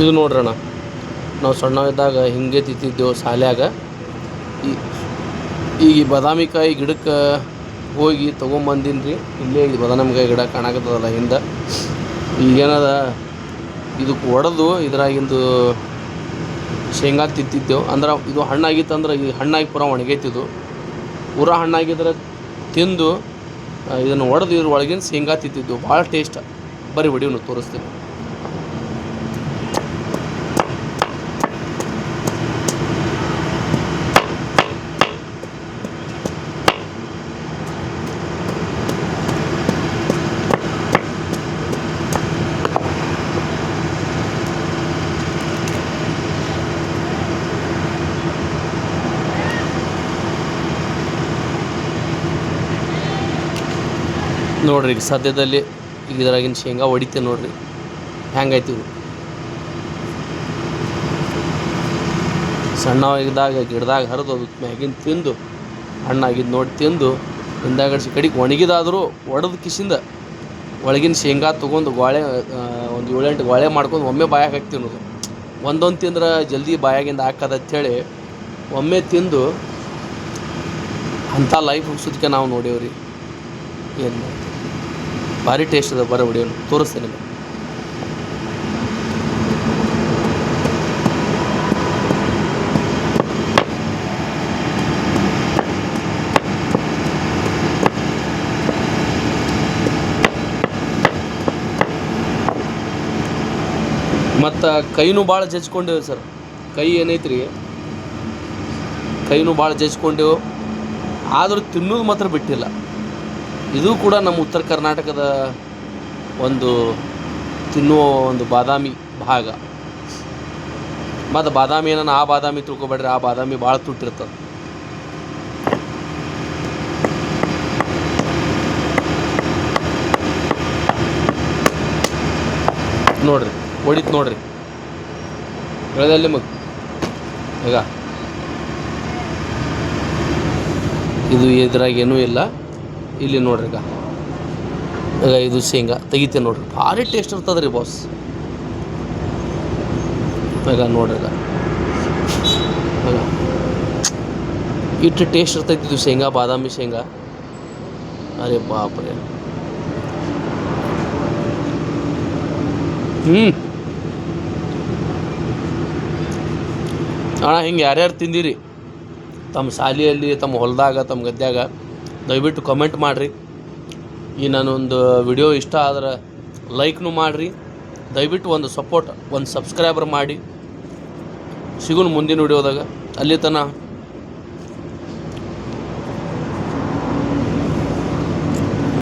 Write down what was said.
ಇದು ನೋಡ್ರಣ್ಣ, ನಾವು ಸಣ್ಣವಿದ್ದಾಗ ಹಿಂಗೆ ತಿಂತಿದ್ದೆವು ಶಾಲ್ಯಾಗ ಈ ಈ ಬಾದಾಮಿಕಾಯಿ ಗಿಡಕ್ಕೆ ಹೋಗಿ ತೊಗೊಂಬಂದೀನಿ ರೀ ಇಲ್ಲೇ ಈ ಬದಾಮಿಕಾಯಿ ಗಿಡ ಕಾಣಕತ್ತದಲ್ಲ ಹಿಂದೆ. ಈಗೇನದ ಇದಕ್ಕೆ ಒಡೆದು ಇದ್ರಾಗಿಂದು ಶೇಂಗಾ ತಿಂತಿದ್ದೆವು. ಅಂದ್ರೆ ಇದು ಹಣ್ಣಾಗಿತ್ತಂದ್ರೆ ಈ ಹಣ್ಣಾಗಿ ಪೂರ ಒಣಗೈತಿದು. ಪೂರ ಹಣ್ಣಾಗಿದ್ರೆ ತಿಂದು ಇದನ್ನು ಒಡೆದು ಇದ್ರ ಒಳಗಿನ ಶೇಂಗಾ ತಿಂತಿದ್ದೆವು. ಭಾಳ ಟೇಸ್ಟ್, ಬರೀ ಹೊಡಿಯೋನು ತೋರಿಸ್ತೀನಿ. ನೋಡ್ರಿ ಈಗ ಸದ್ಯದಲ್ಲಿ ಈಗ ಇದ್ರಾಗಿನ ಶೇಂಗಾ ಹೊಡಿತೆ ನೋಡ್ರಿ. ಹೆಂಗೈತಿ ಸಣ್ಣವಾಗಿದ್ದಾಗ, ಗಿಡದಾಗ ಹರಿದು ಅದು ಮ್ಯಾಗಿನ ತಿಂದು ಹಣ್ಣಾಗಿದ್ದು ನೋಡಿ ತಿಂದು ಹಿಂದಾಗಡಿಸಿ ಕಡೆಗೆ ಒಣಗಿದಾದರೂ ಒಡೆದ ಕಿಸಿಂದ ಒಳಗಿನ ಶೇಂಗಾ ತೊಗೊಂಡು ಗೋಳೆ ಒಂದು ಏಳೆಂಟು ಗೋಳೆ ಮಾಡ್ಕೊಂಡು ಒಮ್ಮೆ ಬಾಯಾಗ ಹಾಕ್ತೀವಿ ಅನ್ನೋದು ಒಂದೊಂದು ತಿಂದ್ರೆ ಜಲ್ದಿ ಬಾಯಾಗಿಂದ ಅಂಥೇಳಿ ಒಮ್ಮೆ ತಿಂದು ಅಂಥ ಲೈಫ್ ಹುಡ್ಸೋದಕ್ಕೆ ನಾವು ನೋಡೇವ್ರಿ. ಏನು ಭಾರಿ ಟೇಸ್ಟ್ ಅದ ಬರೋ ಹೊಡಿಯೋನು ತೋರಿಸ್ತೇನೆ ನಿಮಗೆ. ಮತ್ತು ಕೈನೂ ಭಾಳ ಜಜ್ಕೊಂಡೇವು ಸರ್. ಕೈ ಏನೈತ್ರಿ? ಕೈನೂ ಭಾಳ ಜಜ್ಕೊಂಡೇವು. ಆದರೂ ತಿನ್ನೋದು ಮಾತ್ರ ಬಿಟ್ಟಿಲ್ಲ. ಇದು ಕೂಡ ನಮ್ಮ ಉತ್ತರ ಕರ್ನಾಟಕದ ಒಂದು ತಿನ್ನುವ ಒಂದು ಬಾದಾಮಿ ಭಾಗ. ಮತ್ತು ಬಾದಾಮಿ ಏನನ್ನ ಆ ಬಾದಾಮಿ ತಿಳ್ಕೊಬೇಡ್ರಿ, ಆ ಬಾದಾಮಿ ಭಾಳ ತುಟ್ಟಿರ್ತದೆ. ನೋಡ್ರಿ, ಹೊಡಿತು ನೋಡ್ರಿ. ಬೆಳೆದಲ್ಲಿ ಮಗ ಈಗ. ಇದು ಇದ್ರಾಗ ಏನೂ ಇಲ್ಲ. ಇಲ್ಲಿ ನೋಡ್ರಿ ಈಗ. ಇದು ಶೇಂಗಾ ತೆಗಿತೀನಿ ನೋಡ್ರಿ. ಭಾರಿ ಟೇಸ್ಟ್ ಇರ್ತದೆ ರೀ ಬಾಸ್ ಈಗ. ನೋಡ್ರಿ ಇಟ್ಟು ಟೇಸ್ಟ್ ಇರ್ತೈತಿ ಇದು ಶೇಂಗಾ, ಬಾದಾಮಿ ಶೇಂಗಾ. ಅರೆ ಬಾಪ್ರೆ. ಹ್ಞೂ ಅಣ್ಣ, ಹಿಂಗೆ ಯಾರ್ಯಾರು ತಿಂದಿರಿ? ತಮ್ಮ ಶಾಲೆಯಲ್ಲಿ ತಮ್ಮ ಹೊಲದಾಗ ತಮ್ಮ ಗದ್ಯಾಗ? ದಯವಿಟ್ಟು ಕಮೆಂಟ್ ಮಾಡಿರಿ. ಈ ನಾನೊಂದು ವಿಡಿಯೋ ಇಷ್ಟ ಆದ್ರೆ ಲೈಕ್ನು ಮಾಡಿರಿ. ದಯವಿಟ್ಟು ಒಂದು ಸಪೋರ್ಟ್ ಒಂದು ಸಬ್ಸ್ಕ್ರೈಬರ್ ಮಾಡಿ. ಸಿಗೋಣ ಮುಂದಿನ ವಿಡಿಯೋದಾಗ ಅಲ್ಲಿ ತನಕ